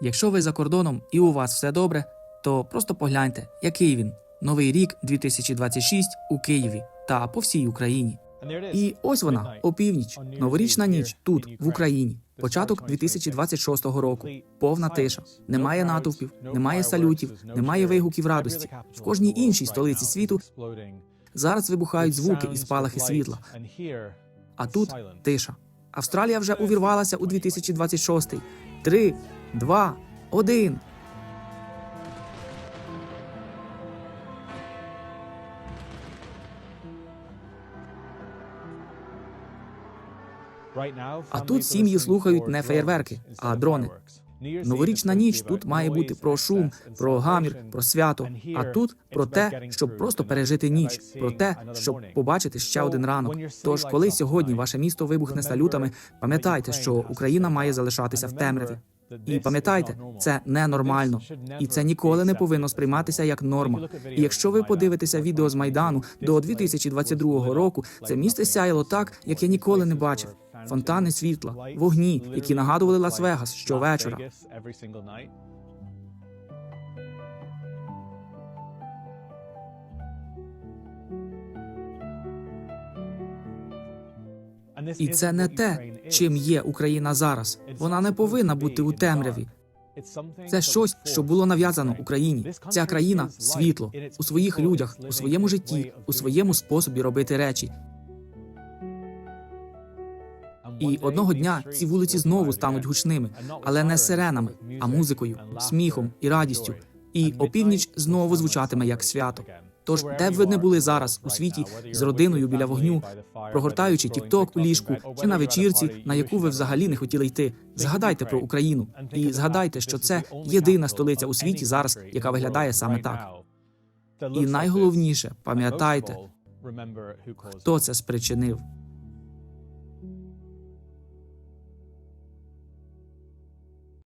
Якщо ви за кордоном і у вас все добре, то просто погляньте, який він. Новий рік 2026 у Києві та по всій Україні. І ось вона, опівніч, новорічна ніч тут, в Україні. Початок 2026 року. Повна тиша. Немає натовпів, немає салютів, немає вигуків радості. В кожній іншій столиці світу зараз вибухають звуки і спалахи світла. А тут тиша. Австралія вже увірвалася у 2026. Три, два, один. А тут сім'ї слухають не феєрверки, а дрони. Новорічна ніч тут має бути про шум, про гамір, про свято. А тут про те, щоб просто пережити ніч, про те, щоб побачити ще один ранок. Тож, коли сьогодні ваше місто вибухне салютами, пам'ятайте, що Україна має залишатися в темряві. І пам'ятайте, це ненормально, і це ніколи не повинно сприйматися як норма. І якщо ви подивитеся відео з майдану до 2022 року, це місце сяяло так, як я ніколи не бачив. Фонтани світла, вогні, які нагадували Лас-Вегас щовечора. І це не те, чим є Україна зараз. Вона не повинна бути у темряві. Це щось, що було нав'язано Україні. Ця країна світло у своїх людях, у своєму житті, у своєму способі робити речі. І одного дня ці вулиці знову стануть гучними, але не сиренами, а музикою, сміхом і радістю. І опівніч знову звучатиме як свято. Тож, де б ви не були зараз у світі з родиною біля вогню, прогортаючи тікток у ліжку чи на вечірці, на яку ви взагалі не хотіли йти, згадайте про Україну і згадайте, що це єдина столиця у світі зараз, яка виглядає саме так. І найголовніше, пам'ятайте, хто це спричинив.